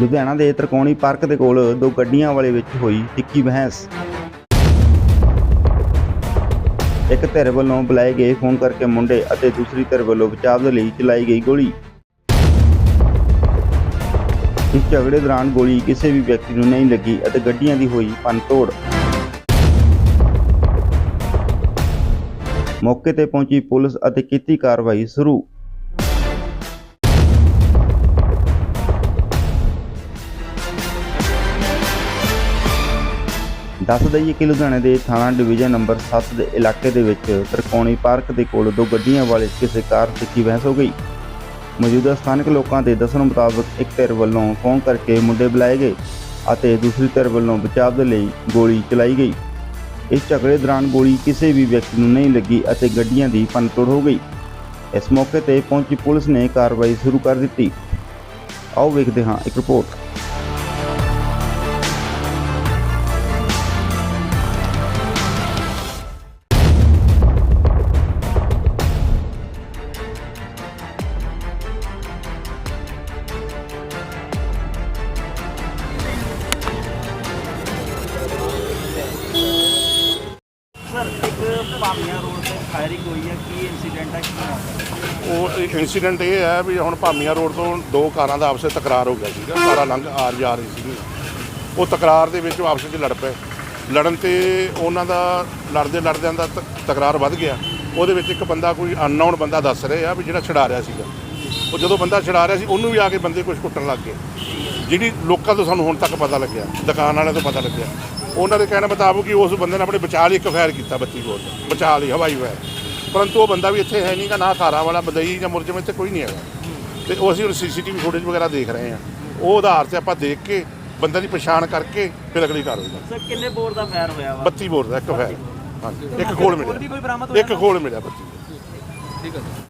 ਲੁਧਿਆਣਾ ਦੇ ਤਰਕੋਣੀ ਪਾਰਕ ਦੇ ਕੋਲ ਦੋ ਗੱਡੀਆਂ ਵਾਲੇ ਵਿੱਚ ਹੋਈ ਤਿੱਖੀ ਬਹਿਸ। ਇੱਕ ਧਿਰ ਵੱਲੋਂ ਬੁਲਾਏ ਗਏ ਫੋਨ ਕਰਕੇ ਮੁੰਡੇ ਅਤੇ ਦੂਸਰੀ ਧਿਰ ਵੱਲੋਂ ਬਚਾਅ ਦੇ ਲਈ ਚਲਾਈ ਗਈ ਗੋਲੀ। ਇਸ ਝਗੜੇ ਦੌਰਾਨ ਗੋਲੀ ਕਿਸੇ ਵੀ ਵਿਅਕਤੀ ਨੂੰ ਨਹੀਂ ਲੱਗੀ ਅਤੇ ਗੱਡੀਆਂ ਦੀ ਹੋਈ ਭੰਨਤੋੜ। ਮੌਕੇ ਤੇ ਪਹੁੰਚੀ ਪੁਲਿਸ ਅਤੇ ਕੀਤੀ ਕਾਰਵਾਈ ਸ਼ੁਰੂ। ਦੱਸ ਦਈਏ ਕਿ ਲੁਧਿਆਣੇ ਦੇ ਥਾਣਾ ਡਿਵੀਜ਼ਨ ਨੰਬਰ 7 ਦੇ ਇਲਾਕੇ ਦੇ ਵਿੱਚ ਤਰਕੋਣੀ ਪਾਰਕ ਦੇ ਕੋਲ ਦੋ ਗੱਡੀਆਂ ਵਾਲੇ ਕਿਸੇ ਕਾਰ ਤਿੱਖੀ ਬਹਿਸ ਹੋ ਗਈ? ਮੌਜੂਦਾ ਸਥਾਨਕ ਲੋਕਾਂ ਦੇ ਦੱਸਣ ਮੁਤਾਬਕ ਇੱਕ ਧਿਰ ਵੱਲੋਂ ਫੋਨ ਕਰਕੇ ਮੁੰਡੇ ਬੁਲਾਏ ਗਏ ਅਤੇ ਦੂਸਰੀ ਧਿਰ ਵੱਲੋਂ ਬਚਾਅ ਦੇ ਲਈ ਗੋਲੀ ਚਲਾਈ ਗਈ। ਇਸ ਝਗੜੇ ਦੌਰਾਨ ਗੋਲੀ ਕਿਸੇ ਵੀ ਵਿਅਕਤੀ ਨੂੰ ਨਹੀਂ ਲੱਗੀ ਅਤੇ ਗੱਡੀਆਂ ਦੀ ਭੰਨਤੋੜ ਹੋ ਗਈ। ਇਸ ਮੌਕੇ ਤੇ ਪਹੁੰਚੀ ਪੁਲਿਸ ਨੇ ਕਾਰਵਾਈ ਸ਼ੁਰੂ ਕਰ ਦਿੱਤੀ। ਆਓ ਵੇਖਦੇ ਹਾਂ ਇੱਕ ਰਿਪੋਰਟ। ਇੱਕ ਭਾਮੀਆਂ ਰੋਡ ਤੇ ਫਾਇਰਿੰਗ ਹੋਈ ਹੈ, ਕੀ ਇਨਸੀਡੈਂਟ ਹੈ, ਕੀ ਉਹ ਇਨਸੀਡੈਂਟ ਇਹ ਹੈ ਵੀ ਹੁਣ ਭਾਮੀਆਂ ਰੋਡ ਤੋਂ ਦੋ ਕਾਰਾਂ ਦਾ ਆਪਸ ਤਕਰਾਰ ਹੋ ਗਿਆ ਸੀਗਾ ਕਾਰਾਂ ਲੰਘ ਆ ਜਾ ਰਹੀ ਸੀ ਉਹ ਤਕਰਾਰ ਦੇ ਵਿੱਚ ਆਪਸ ਵਿੱਚ ਲੜ ਪਏ। ਲੜਨ ਤੇ ਉਹਨਾਂ ਦਾ ਲੜਦੇ ਲੜਦਿਆਂ ਦਾ ਤ- ਤਕਰਾਰ ਵੱਧ ਗਿਆ। ਉਹਦੇ ਵਿੱਚ ਇੱਕ ਬੰਦਾ ਕੋਈ ਅਨਨੋਨ ਬੰਦਾ ਦੱਸ ਰਿਹਾ ਵੀ ਜਿਹੜਾ ਛਡਾ ਰਿਹਾ ਸੀਗਾ। ਉਹ ਜਦੋਂ ਬੰਦਾ ਛਡਾ ਰਿਹਾ ਸੀ, ਉਹਨੂੰ ਵੀ ਆ ਕੇ ਬੰਦੇ ਕੁਝ ਕੁੱਟਣ ਲੱਗ ਗਏ। ਜਿਹੜੀ ਲੋਕਾਂ ਤੋਂ ਸਾਨੂੰ ਹੁਣ ਤੱਕ ਪਤਾ ਲੱਗਿਆ, ਦੁਕਾਨ ਵਾਲਿਆਂ ਤੋਂ ਪਤਾ ਲੱਗਿਆ। ਉਹਨਾਂ ਦੇ ਕਹਿਣ ਮੁਤਾਬਕ ਕਿ ਉਸ ਬੰਦੇ ਨੇ ਆਪਣੇ ਬਚਾਅ ਲਈ ਇੱਕ ਫਾਇਰ ਕੀਤਾ 32 ਬੋਰ ਦਾ ਬਚਾਅ ਲਈ ਹਵਾਈ ਫਾਇਰ ਪਰੰਤੂ ਉਹ ਬੰਦਾ ਵੀ ਇੱਥੇ ਹੈ ਨਹੀਂਗਾ ਨਾ ਕਾਰਾਂ ਵਾਲਾ ਬਦਈ ਜਾਂ ਮੁਰਜਮ ਇੱਥੇ ਕੋਈ ਨਹੀਂ ਹੈਗਾ। ਤੇ ਉਹ ਅਸੀਂ ਹੁਣ ਸੀਸੀਟੀਵੀ ਫੁਟੇਜ ਵਗੈਰਾ ਦੇਖ ਰਹੇ ਹਾਂ। ਉਹ ਆਧਾਰ ਤੇ ਆਪਾਂ ਦੇਖ ਕੇ ਬੰਦੇ ਦੀ ਪਛਾਣ ਕਰਕੇ ਫਿਰ ਅਗਲੀ ਕਾਰਵਾਈ ਸਰ ਕਿੰਨੇ ਬੋਰ ਦਾ ਫਾਇਰ ਹੋਇਆ ਵਾ? 32 ਬੋਰ ਦਾ ਇੱਕ ਫਾਇਰ ਹਾਂਜੀ ਇੱਕ ਖੋਲ ਮਿਲਿਆ। ਇੱਕ ਖੋਲ ਮਿਲਿਆ 32 ਠੀਕ ਹੈ।